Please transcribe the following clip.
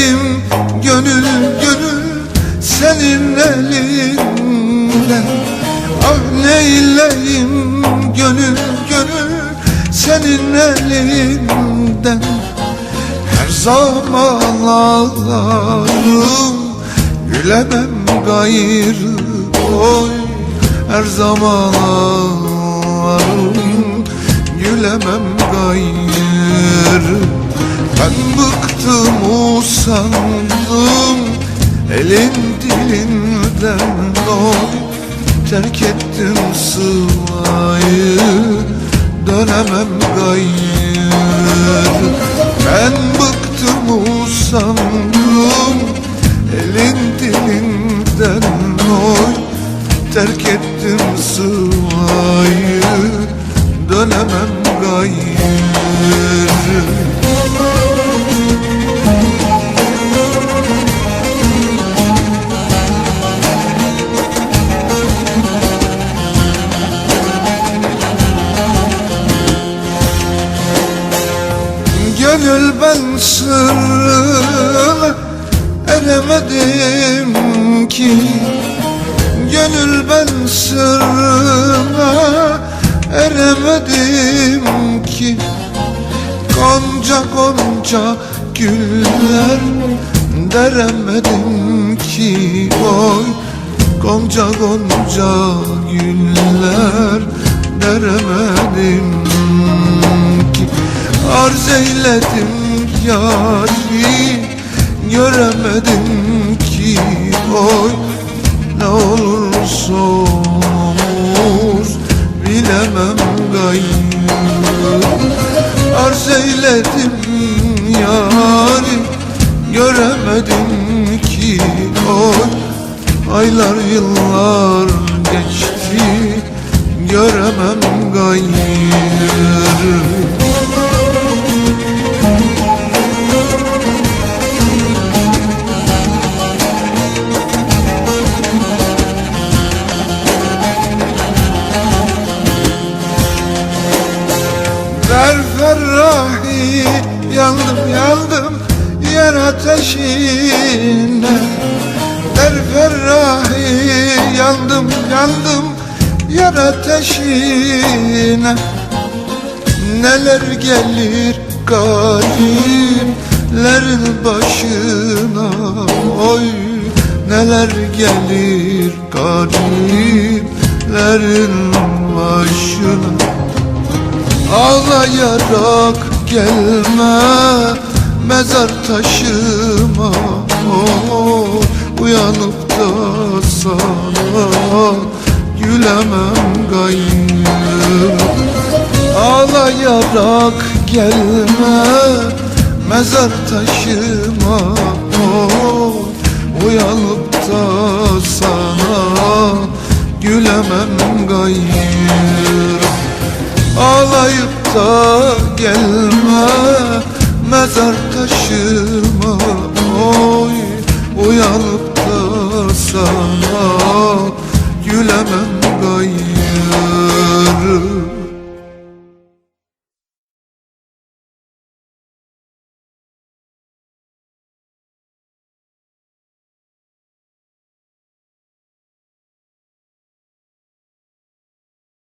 neyleyim gönül gönül senin elinden. Ah neyleyim gönül gönül senin elinden. Her zaman ağlarım gülemem gayrı oy Her zaman ağlarım gülemem gayrı usandım elin dilinden oy Terk ettim sıvayı. Dönemem gayrı. Ben bıktım usandım. Elin dilinden oy Terk ettim sıvayı eremedim ki Gönül ben sırrına eremedim ki. Gonca gonca güller deremedim ki. Oy Gonca gonca güller deremedim ki. Arz eyledim yari Göremedim ki oy Ne olursa olur Bilemem gayrı. Arz eyledim yari Göremedim ki oy Aylar yıllar geçti Göremem gayrı yandım yandım yer ateşine. Ver ferrahi yandım yandım yer ateşine. Neler gelir gariplerin başına Oy. Neler gelir gariplerin başına. Ağlayarak gelme mezar taşıma oh, Uyanıp da sana gülemem gayrı. Ağlayarak gelme mezar taşıma oh, Uyanıp da sana gülemem gayrı Ağlayıp da gelme Mezar taşıma. Oy Uyanıp da sana Gülemem gayrı